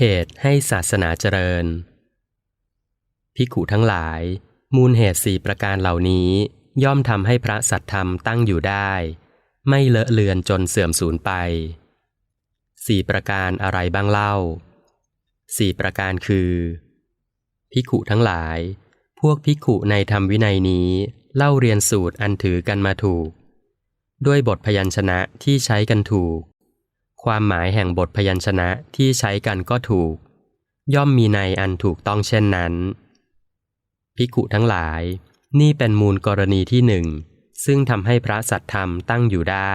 เหตุให้ศาสนาเจริญภิกขุทั้งหลาย มูลเหตุสี่ประการเหล่านี้ย่อมทำให้พระสัตธรรมตั้งอยู่ได้ ไม่เลอะเลือนจนเสื่อมสูญไปสี่ประการอะไรบ้างเล่าสี่ประการคือภิกขุทั้งหลาย พวกภิกขุในธรรมวินัยนี้เล่าเรียนสูตรอันถือกันมาถูก ด้วยบทพยัญชนะที่ใช้กันถูก ความหมายแห่งบทพยัญชนะที่ใช้กันก็ถูก ย่อมมีในอันถูกต้องเช่นนั้นภิกขุทั้งหลาย นี่เป็นมูลกรณีที่หนึ่ง ซึ่งทำให้พระสัตธรรมตั้งอยู่ได้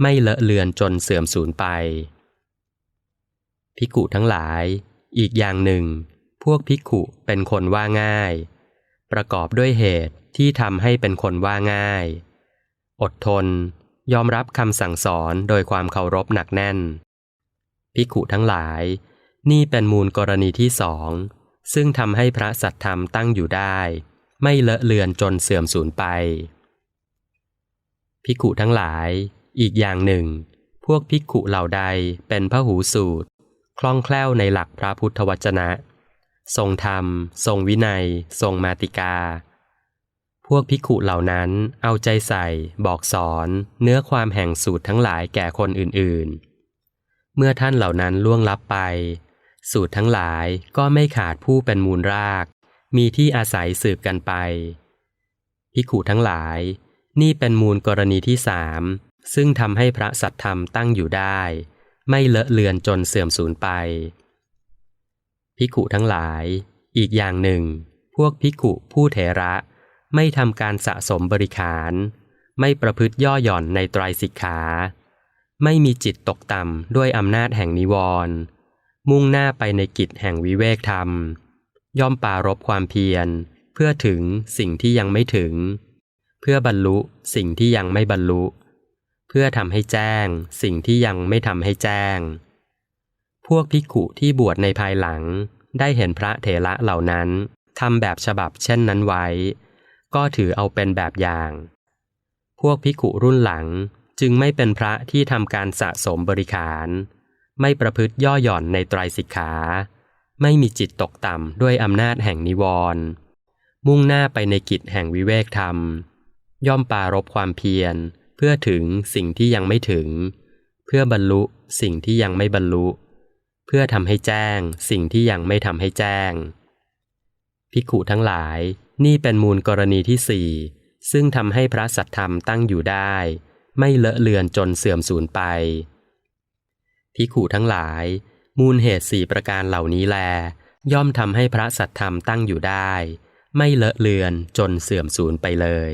ไม่เลอะเลือนจนเสื่อมสูญไปภิกขุทั้งหลาย อีกอย่างหนึ่ง พวกภิกขุเป็นคนว่าง่าย ประกอบด้วยเหตุที่ทำให้เป็นคนว่าง่าย อดทน ยอมรับคำสั่งสอนโดยความเคารพหนักแน่นภิกขุทั้งหลาย นี่เป็นมูลกรณีที่สอง ซึ่งทำให้พระสัตธรรมตั้งอยู่ได้ ไม่เลอะเลือนจนเสื่อมสูญไปภิกขุทั้งหลาย อีกอย่างหนึ่ง พวกภิกขุเหล่าใดเป็นพระหูสูตร คล่องแคล่วในหลักพระพุทธวจนะ ทรงธรรม ทรงวินัย ทรงมาติกา พวกภิกขุเหล่านั้นเอาใจใส่ บอกสอน เนื้อความแห่งสูตรทั้งหลายแก่คนอื่นๆ เมื่อท่านเหล่านั้นล่วงลับไป สูตรทั้งหลายก็ไม่ขาดผู้เป็นมูลราก มีที่อาศัยสืบกันไปภิกขุทั้งหลาย นี่เป็นมูลกรณีที่สามซึ่งทำให้พระสัตธรรมตั้งอยู่ได้ ไม่เลอะเลือนจนเสื่อมสูญไปภิกขุทั้งหลาย อีกอย่างหนึ่ง พวกภิกขุผู้เถระ ไม่ทำการสะสมบริขาร ไม่ประพฤติย่อหย่อนในไตรสิกขา ไม่มีจิตตกต่ำด้วยอำนาจแห่งนิวรณ์มุ่งหน้าไปในกิจแห่งวิเวกธรรม ย่อมปารบความเพียร เพื่อถึงสิ่งที่ยังไม่ถึง เพื่อบรรลุสิ่งที่ยังไม่บรรลุ เพื่อทำให้แจ้ง สิ่งที่ยังไม่ทำให้แจ้ง พวกภิกขุที่บวชในภายหลังได้เห็นพระเถระเหล่านั้นทำแบบฉบับเช่นนั้นไว้ ก็ถือเอาเป็นแบบอย่าง พวกภิกุรุ่นหลังจึงไม่เป็นพระที่ทำการสะสมบริขาร ไม่ประพฤติย่อหย่อนในไตรสิกขา ไม่มีจิตตกต่ำด้วยอำนาจแห่งนิวรณ์มุ่งหน้าไปในกิจแห่งวิเวกธรรม ย่อมปารบความเพียร เพื่อถึงสิ่งที่ยังไม่ถึง เพื่อบรรลุสิ่งที่ยังไม่บรรลุ เพื่อทำให้แจ้งสิ่งที่ยังไม่ทำให้แจ้งภิกขุทั้งหลาย นี่เป็นมูลกรณีที่สี่ซึ่งทำให้พระสัทธรรมตั้งอยู่ได้ ไม่เลอะเลือนจนเสื่อมสูญไปที่ขู่ทั้งหลาย มูลเหตุสี่ประการเหล่านี้แล ย่อมทำให้พระสัทธรรมตั้งอยู่ได้ ไม่เลอะเลือนจนเสื่อมสูญไปเลย